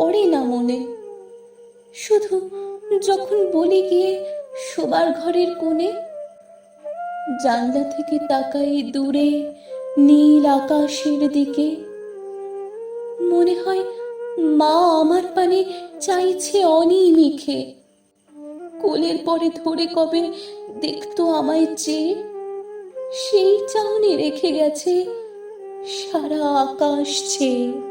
পড়ে না মনে। শুধু যখন বলি গিয়ে শোবার ঘরের কোণে, জানলা থেকে তাকাই দূরে, নীল আকাশের দিকে। মনে হয় মা আমার পানে চাইছে অনিমিখে কোলের পরে ধরে কবে দেখতো আমায় চেয়ে সেই চাউনি রেখে গেছে সারা আকাশ ছেয়ে।